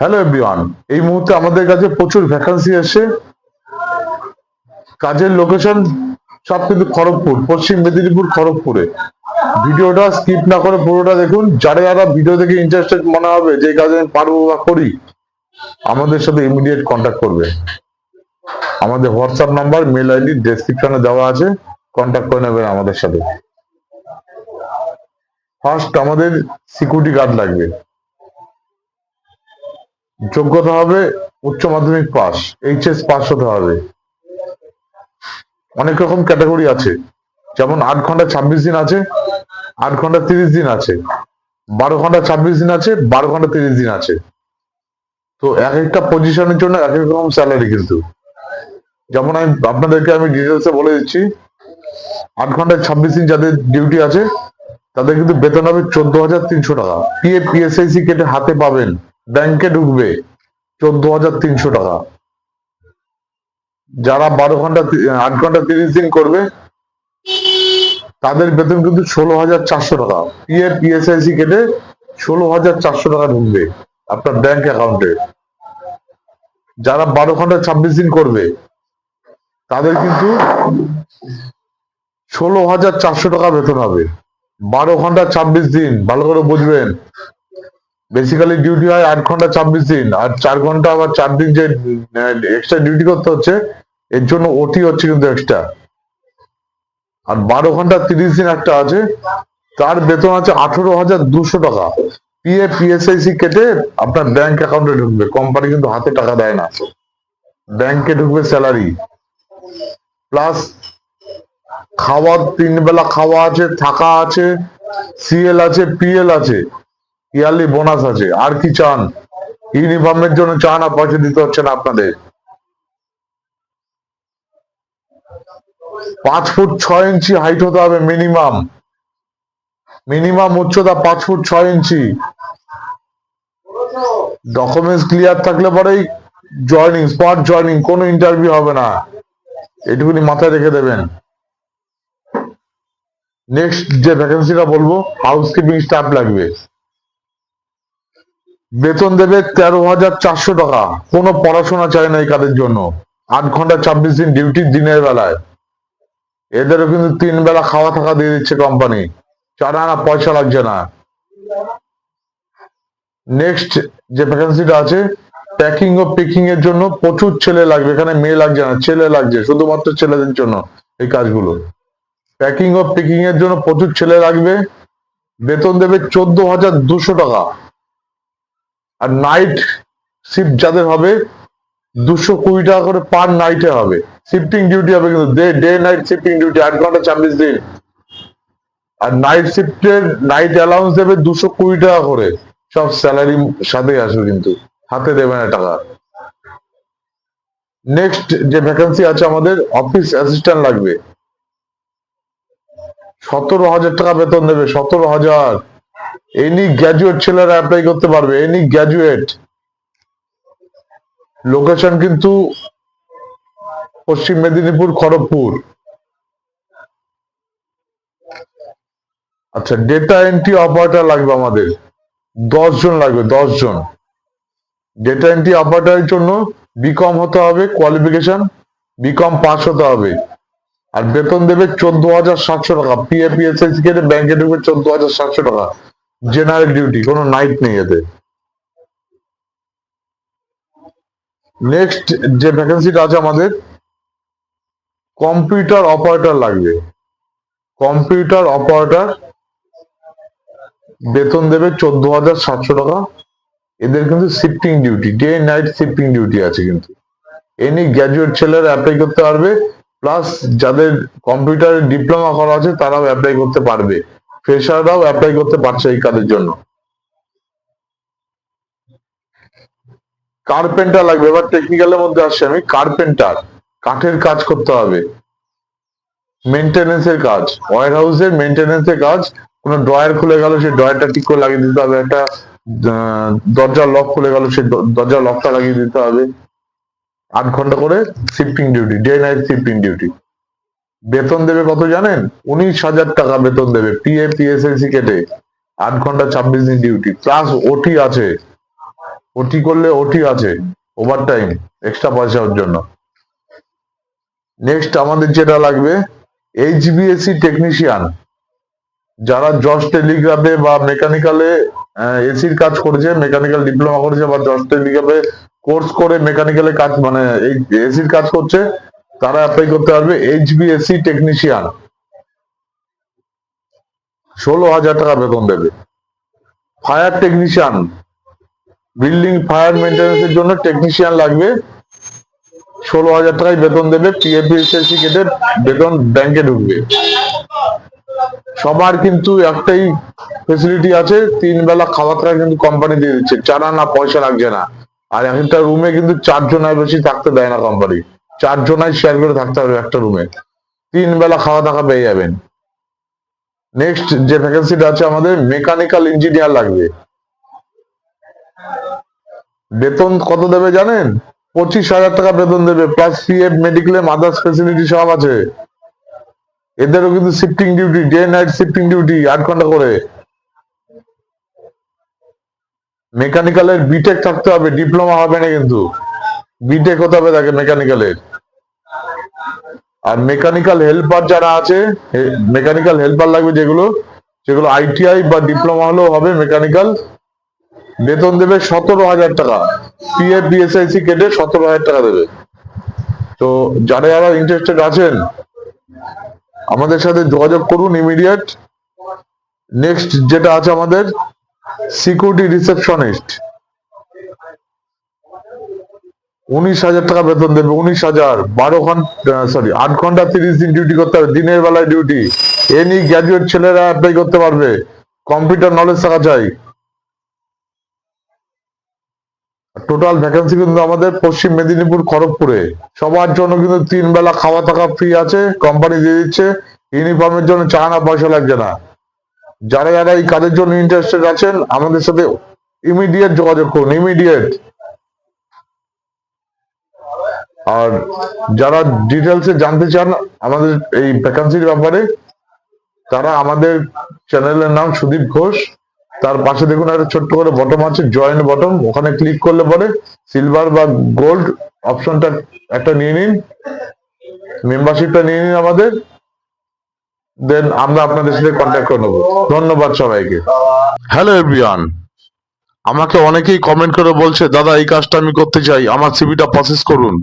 Hello everyone এই মুহূর্তে আমাদের কাছে প্রচুর ভ্যাকান্সি এসছে কাজের লোকেশন সব কিন্তু খড়গপুর, পশ্চিম মেদিনীপুর, খড়গপুরে। ভিডিওটা স্কিপ না করে পুরোটা দেখুন। যারা যারা ভিডিও দেখে ইন্টারেস্টেড মনে হবে যে কাজে আমি পারব বা করি, আমাদের সাথে ইমিডিয়েট কন্ট্যাক্ট করবে। আমাদের হোয়াটসঅ্যাপ নাম্বার মেল আইডি ডেসক্রিপশনে দেওয়া আছে। কন্ট্যাক্ট করে নেবেন আমাদের সাথে। ফার্স্ট আমাদের সিকিউরিটি গার্ড লাগবে। যোগ্যতা হবে উচ্চ মাধ্যমিক পাস এইচএস পাস হতে হবে। অনেক রকম ক্যাটাগরি আছে। যেমন আট ঘণ্টা ছাব্বিশ দিন আছে, আট ঘণ্টা তিরিশ দিন আছে, বারো ঘণ্টা ছাব্বিশ দিন আছে, বারো ঘণ্টা তিরিশ দিন আছে। তো এক একটা পজিশনের জন্য এক এক রকম স্যালারি কিন্তু। যেমন আমি আপনাদেরকে আমি ডিটেলসে বলে দিচ্ছি, আট ঘন্টায় ছাব্বিশ দিন যাদের ডিউটি আছে, তাদের কিন্তু বেতন হবে চোদ্দ হাজার তিনশো টাকা। পিএফ পিএসআইসি কেটে হাতে পাবেন। ব্যাংকে ঢুকবে চোদ্দ হাজার তিনশো টাকা। যারা বারো ঘণ্টা আট ঘণ্টা তিরিশ দিন করবে, তাদের বেতন কিন্তু ষোলো হাজার চারশো টাকা। পিএফ পিএসআইসি কেটে ষোলো হাজার চারশো টাকা ঢুকবে আপনার ব্যাংক অ্যাকাউন্টে। যারা বারো ঘণ্টা ছাব্বিশ দিন করবে, তাদের কিন্তু ষোলো হাজার চারশো টাকা বেতন হবে। বারো ঘণ্টা ছাব্বিশ দিন, ভালো করে বুঝবেন বেসিক্যালি ডিউটি হয় আট ঘণ্টা ছাব্বিশ দিন, আর চার ঘণ্টা আবার চার দিন যে এক্সট্রা ডিউটি করতে হচ্ছে, এর জন্য ওটি হচ্ছে কিন্তু এক্সট্রা আর বারো ঘণ্টা তিরিশ দিন একটা আছে, তার বেতন আছে আঠেরো হাজার দুশো টাকা। পিএ পিএসআইসি কেটে আপনার ব্যাংক অ্যাকাউন্টে ঢুকবে কোম্পানি কিন্তু হাতে টাকা দেয় না। ব্যাংকে ঢুকবে স্যালারি প্লাস খাওয়ার তিন বেলা খাওয়া আছে, থাকা আছে সিএল আছে পিএল আছে। ইয়ারলি বোনাস আছে, আর কি চান? ইউনিফর্মের জন্য চান আর পয়সা দিতে হচ্ছে না আপনাদের। পাঁচ ফুট ছয় ইঞ্চি হাইট হতে হবে মিনিমাম মিনিমাম উচ্চতা পাঁচ ফুট ছয় ইঞ্চি। ডকুমেন্টস ক্লিয়ার থাকলে পরেই জয়নিং স্পট জয়নিং কোনো ইন্টারভিউ হবে না। এটুকুনি মাথায় রেখে দেবেন। নেক্সট যে ভ্যাকেন্সিটা বলব হাউসকিপিং স্টাফ লাগবে। বেতন দেবে তেরো হাজার চারশো টাকা। কোনো পড়াশোনা চাই না এই কাজের জন্য। আট ঘণ্টা ছাব্বিশ দিন ডিউটি দিনের বেলায়। এদেরও কিন্তু তিন বেলা খাওয়া থাকা দিয়ে দিচ্ছে কোম্পানি চার আনা পয়সা লাগছে না। নেক্সট যে ভ্যাকেন্সিটা আছে প্যাকিং ও পিকিং এর জন্য প্রচুর ছেলে লাগবে। এখানে মেয়ে লাগছে না, ছেলে লাগছে, শুধুমাত্র ছেলেদের জন্য এই কাজগুলো। প্যাকিং ও পিকিং এর জন্য প্রচুর ছেলে লাগবে। বেতন দেবে চোদ্দ হাজার দুশো টাকা। আর নাইট শিফট যাদের হবে, দুশো কুড়ি টাকা করে পার নাইটে হবে। শিফটিং ডিউটি হবে কিন্তু day day night shifting duty আট ঘণ্টা ছাব্বিশ দিন। আর নাইট শিফটের নাইট অ্যালাউন্স দেবে দুশো কুড়ি টাকা করে। সব স্যালারি সাথে আসবে কিন্তু, হাতে দেবে না টাকা। নেক্সট যে ভ্যাকেন্সি আছে আমাদের অফিস অ্যাসিস্ট্যান্ট লাগবে। সতেরো হাজার টাকা বেতন দেবে, সতেরো হাজার। এনি গ্র্যাজুয়েট ছেলেরা অ্যাপ্লাই করতে পারবে এনি গ্র্যাজুয়েট লোকেশন কিন্তু পশ্চিম মেদিনীপুর, খড়গপুর। আচ্ছা ডেটা এন্ট্রি অপারেটর লাগবে আমাদের। দশ জন লাগবে, দশ জন। ডেটা এন্ট্রি অপারেটরের জন্য বিকম হতে হবে কোয়ালিফিকেশন বিকম পাস হতে হবে। আর বেতন দেবে চোদ্দ হাজার সাতশো টাকা। পিএপিএসএস ব্যাংকে ঢুকবে চোদ্দ হাজার সাতশো টাকা। জেনারেল ডিউটি কোনো নাইট নেই এতে নেক্সট যে ভ্যাকেন্সিটা আছে আমাদের কম্পিউটার অপারেটর লাগবে। কম্পিউটার অপারেটর বেতন দেবে চোদ্দ হাজার সাতশো টাকা। এদের কিন্তু shifting duty day night shifting duty আছে কিন্তু। এনি গ্র্যাজুয়েট ছেলেরা অ্যাপ্লাই করতে পারবে প্লাস যাদের কম্পিউটারে ডিপ্লোমা করা আছে, তারাও অ্যাপ্লাই করতে পারবে। ফ্রেশাররাও অ্যাপ্লাই করতে পারছে এই কাজের জন্য। কার্পেন্টার লাগবে, এবার টেকনিক্যালের মধ্যে আসছে আমি। কার্পেন্টার কাঠের কাজ করতে হবে। মেনটেনেন্সের কাজ ওয়ার হাউসের মেনটেনেন্সের কাজ, কোনো ড্রয়ার খুলে গেল, সেই ড্রয়ারটা ঠিক করে লাগিয়ে দিতে হবে। একটা দরজার লক খুলে গেল, সেই দরজার লকটা লাগিয়ে দিতে হবে। আট ঘণ্টা করে shifting duty day night shifting duty বেতন দেবে কত জানেন? উনিশ হাজার টাকা বেতন দেবে পিএ পিএসএলসি কেটে আট ঘণ্টা ছাব্বিশ দিন ডিউটি প্লাস ওটি আছে। ওটি করলে ওটি আছে ওভার টাইম এক্সট্রা পয়সার জন্য। নেক্সট আমাদের যেটা লাগবে এইচবিএসসি টেকনিশিয়ান যারা জজ টেলিগ্রাফে বা মেকানিক্যালে এসির কাজ করেছে মেকানিক্যাল ডিপ্লোমা করেছে বা জজ টেলিগ্রাফে কোর্স করে মেকানিক্যালে কাজ মানে এই এসির কাজ করছে তারা অ্যাপ্লাই করতে পারবে এইচবিএসসি টেকনিশিয়ান ষোলো হাজার টাকা বেতন দেবে। ফায়ার টেকনিশিয়ান বিল্ডিং ফায়ার মেনটেন্যান্সের জন্য টেকনিশিয়ান লাগবে। ষোলো হাজার টাকায় বেতন দেবে। পিএফএসএসসি কেটে বেতন ব্যাংকে ঢুকবে। সবার কিন্তু একটাই ফেসিলিটি আছে, তিন বেলা খাওয়া টাকা কিন্তু কোম্পানি দিয়ে দিচ্ছে। চারা না পয়সা লাগছে না। আর একটা রুমে কিন্তু চারজনের বেশি থাকতে দেয় না কোম্পানি চারজনাই শেয়ার করে থাকতে হবে একটা রুমে তিন বেলা খাওয়া দাওয়া পেয়ে যাবেন। নেক্সট যে ভ্যাকেন্সিটা আছে আমাদের মেকানিক্যাল ইঞ্জিনিয়ার লাগবে। বেতন কত দেবে জানেন? পঁচিশ হাজার টাকা বেতন দেবে plus PF mediclaim others facility সব আছে। এদেরও কিন্তু shifting duty day night shifting duty আট ঘণ্টা করে। মেকানিক্যালের বিটেক থাকতে হবে ডিপ্লোমা হবে না কিন্তু। বিটেক হতে হবে তাকে মেকানিক্যালের আর মেকানিক্যাল হেল্পার যারা আছে মেকানিক্যাল হেল্পার লাগবে যেগুলো, সেগুলো আইটিআই বা ডিপ্লোমা হলেও হবে মেকানিক্যাল বেতন দেবে সতেরো হাজার টাকা। পিএফ বিএসআইসি কেটে সতেরো হাজার টাকা দেবে। তো যারা যারা ইন্টারেস্টেড আছেন, আমাদের সাথে যোগাযোগ করুন ইমিডিয়েট নেক্সট যেটা আছে আমাদের সিকিউরিটি রিসেপশনিস্ট উনিশ হাজার টাকা বেতন দেবে, উনিশ হাজার। বারো ঘণ্টা সরি আট ঘণ্টা তিরিশ দিন ডিউটি করতে হবে, দিনের বেলায় ডিউটি এনি গ্র্যাজুয়েট ছেলেরা অ্যাপ্লাই করতে পারবে। কম্পিউটার নলেজ থাকা চাই। টোটাল ভ্যাকেন্সি কিন্তু আমাদের পশ্চিম মেদিনীপুর, খড়গপুরে। সবার জন্য কিন্তু তিন বেলা খাওয়া থাকা ফ্রি আছে কোম্পানি দিয়ে দিচ্ছে। ইউনিফর্মের জন্য চা না পয়সা লাগছে না। যারা যারা এই কাজের জন্য ইন্টারেস্টেড আছেন, আমাদের সাথে ইমিডিয়েট যোগাযোগ করুন ইমিডিয়েট আর যারা ডিটেলসে জানতে চান আমাদের এই ভ্যাকান্সির ব্যাপারে, তারা আমাদের চ্যানেলের নাম সুদীপ ঘোষ। তার পাশে দেখুন একটা ছোট্ট করে বটম আছে জয়েন্ট বটম ওখানে ক্লিক করলে পরে সিলভার বা গোল্ড অপশনটা একটা নিয়ে নিন। মেম্বারশিপটা নিয়ে নিন আমাদের। দেন আমরা আপনাদের সাথে কন্ট্যাক্ট করে নেব। ধন্যবাদ সবাইকে। হ্যালো এভরিওয়ান আমাকে অনেকেই কমেন্ট করে বলছে, দাদা, এই কাজটা আমি করতে চাই। আমার সিভিটা প্রসেস করুন।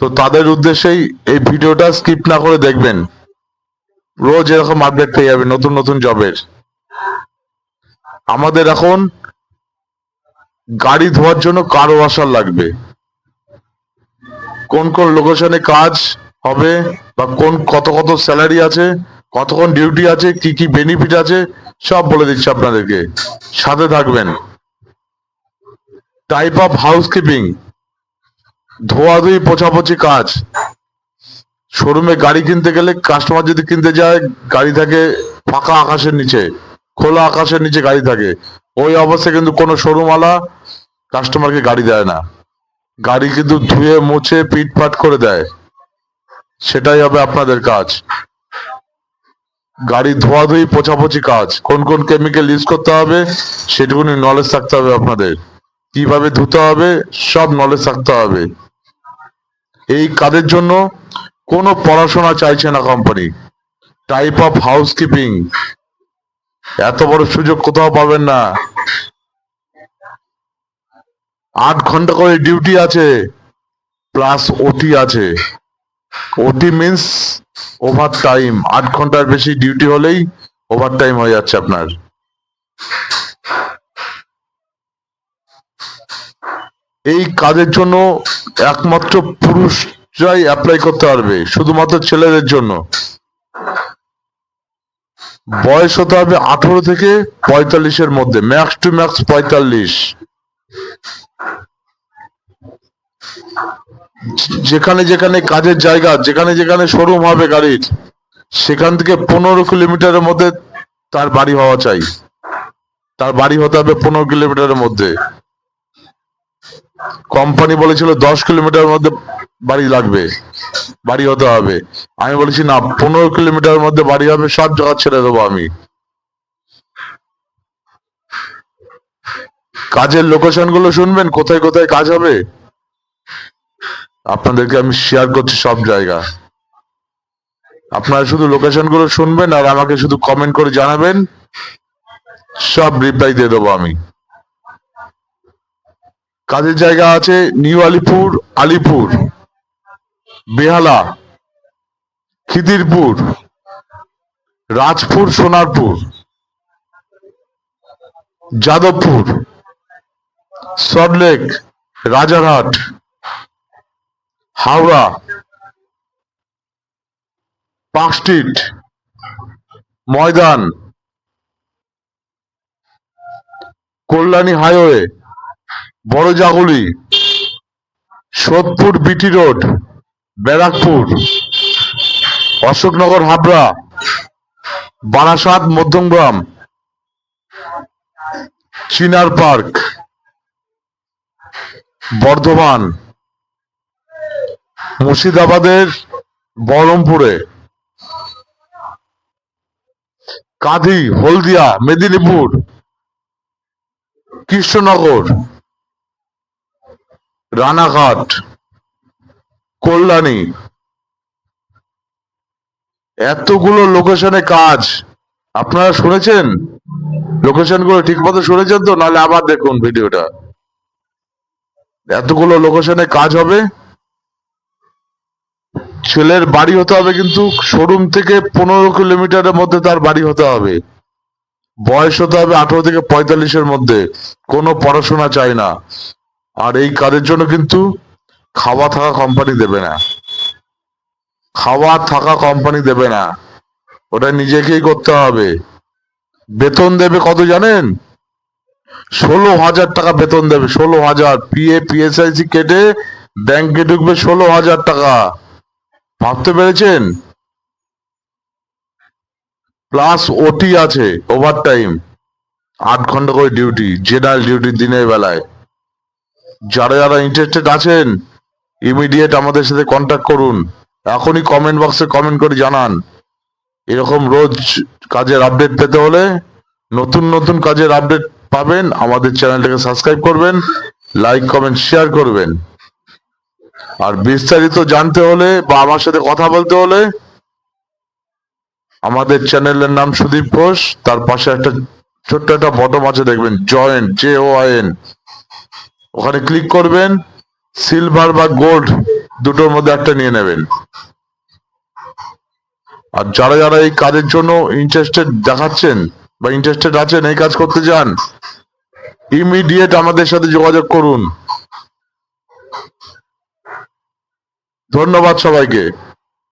তো তাদের উদ্দেশ্যেই এই ভিডিওটা স্কিপ না করে দেখবেন। রোজ এরকম আপডেট পেয়ে যাবেন, নতুন নতুন জবের আমাদের এখন গাড়ি ধোয়ার জন্য কার ওয়াশার লাগবে। কোন কোন লোকেশনে কাজ হবে বা কোন কত কত স্যালারি আছে কতক্ষণ ডিউটি আছে, কি কি বেনিফিট আছে, সব বলে দিচ্ছি আপনাদেরকে। সাথে থাকবেন। টাইপ অফ হাউস হাউসকিপিং ধোয়াধুয়ি পোছাপোছি কাজ। শোরুমে গাড়ি কিনতে গেলে কাস্টমার যদি কিনতে যায়, গাড়ি থাকে ফাঁকা আকাশের নিচে, খোলা আকাশের নিচে গাড়ি থাকে। ওই অবস্থায় কিন্তু কোনো শোরুমওয়ালা কাস্টমারকে গাড়ি দেয় না। গাড়ি কিন্তু ধুয়ে, মুছে, পিটপাট করে দেয়। সেটাই হবে আপনাদের কাজ। গাড়ি ধোয়াধুয়ি পোছাপোছি কাজ। কোন কোন কেমিক্যাল ইউজ করতে হবে, সেটুকুনি নলেজ থাকতে হবে আপনাদের। কীভাবে ধুতে হবে, সব নলেজ থাকতে হবে। এই কাজের জন্য কোনো পড়াশোনা চাইছে না কোম্পানি টাইপ অফ হাউসকিপিং এত বড় সুযোগ কোথাও পাবেন না। আট ঘণ্টা করে ডিউটি আছে প্লাস ওটি আছে। ওটি মিন্স ওভার টাইম আট ঘণ্টার বেশি ডিউটি হলেই ওভার টাইম হয়ে যাচ্ছে আপনার। এই কাজের জন্য একমাত্র পুরুষরাই অ্যাপ্লাই করতে পারবে, শুধুমাত্র ছেলেদের জন্য। বয়স হতে হবে আঠারো থেকে পঁয়তাল্লিশের মধ্যে ম্যাক্স টু ম্যাক্স পঁয়তাল্লিশ। যেখানে যেখানে কাজের জায়গা, যেখানে যেখানে শোরুম হবে গাড়ির, সেখান থেকে পনেরো কিলোমিটারের মধ্যে তার বাড়ি হওয়া চাই। তার বাড়ি হতে হবে পনেরো কিলোমিটারের মধ্যে। কোম্পানি বলেছিল দশ কিলোমিটার মধ্যে বাড়ি লাগবে, বাড়ি হতে হবে। আমি বলেছি, না, পনেরো কিলোমিটার মধ্যে বাড়ি হবে, সব জায়গা ছেড়ে দেবো আমি। কাজের লোকেশনগুলো শুনবেন, কোথায় কোথায় কাজ হবে? আপনাদেরকে আমি শেয়ার করছি সব জায়গা। আপনারা শুধু লোকেশনগুলো শুনবেন আর আমাকে শুধু কমেন্ট করে জানাবেন, সব রিপ্লাই দিয়ে দেবো আমি। কাজের জায়গা আছে new Alipur Alipur, Behala, Khidirpur, Rajpur, Sonarpur, Jadavpur Salt Lake Rajarhat, Howrah street, Maidan, Kalyani highway বড় Jaguli Sodepur BT road, Barrackpore, Ashoknagar Habra, Barasat Madhyamgram, Chinar park, Bardhaman, মুর্শিদাবাদের বহরমপুরে, কাঁধি, হলদিয়া, মেদিনীপুর, কৃষ্ণনগর রানাঘাট, কল্যাণী। এতগুলো লোকেশনে কাজ। আপনারা শুনেছেন? লোকেশনগুলো ঠিক মতো শুনেছেন তো? নাহলে আবার দেখুন ভিডিওটা। এতগুলো লোকেশনে কাজ হবে। ছেলের বাড়ি হতে হবে কিন্তু শোরুম থেকে পনেরো কিলোমিটারের মধ্যে তার বাড়ি হতে হবে। বয়স হতে হবে আঠারো থেকে পঁয়তাল্লিশের মধ্যে। কোনো পড়াশোনা চাই না। আর এই কাজের জন্য কিন্তু খাওয়া থাকা কোম্পানি দেবে না। খাওয়া থাকা কোম্পানি দেবে না। ওটা নিজেকেই করতে হবে। বেতন দেবে কত জানেন? ষোলো হাজার টাকা বেতন দেবে, ষোলো হাজার। পিএ পিএসআইসি কেটে ব্যাংকে ঢুকবে ষোলো হাজার টাকা। ভাবতে পেরেছেন? প্লাস ওটি আছে ওভার টাইম আট ঘণ্টা করে ডিউটি জেনারেল ডিউটি দিনের বেলায়। যারা যারা ইন্টারেস্টেড আছেন ইমিডিয়েট আমাদের সাথে কন্ট্যাক্ট করুন। এখনই কমেন্ট বক্সে কমেন্ট করে জানান। এরকম রোজ কাজের আপডেট পেতে হলে নতুন নতুন কাজের আপডেট পাবেন। আমাদের চ্যানেলটাকে সাবস্ক্রাইব করবেন লাইক কমেন্ট শেয়ার করবেন। আর বিস্তারিত জানতে হলে বা আমার সাথে কথা বলতে হলে আমাদের চ্যানেলের নাম সুদীপ ঘোষ। তার পাশে একটা ছোট্ট একটা বটম আছে দেখবেন joint J O I N ওখানে ক্লিক করবেন সিলভার বা গোল্ড দুটোর মধ্যে একটা নিয়ে নেবেন। আর যারা যারা এই কাজের জন্য ইন্টারেস্টেড দেখাচ্ছেন বা ইন্টারেস্টেড আছেন, এই কাজ করতে চান ইমিডিয়েট আমাদের সাথে যোগাযোগ করুন। ধন্যবাদ সবাইকে।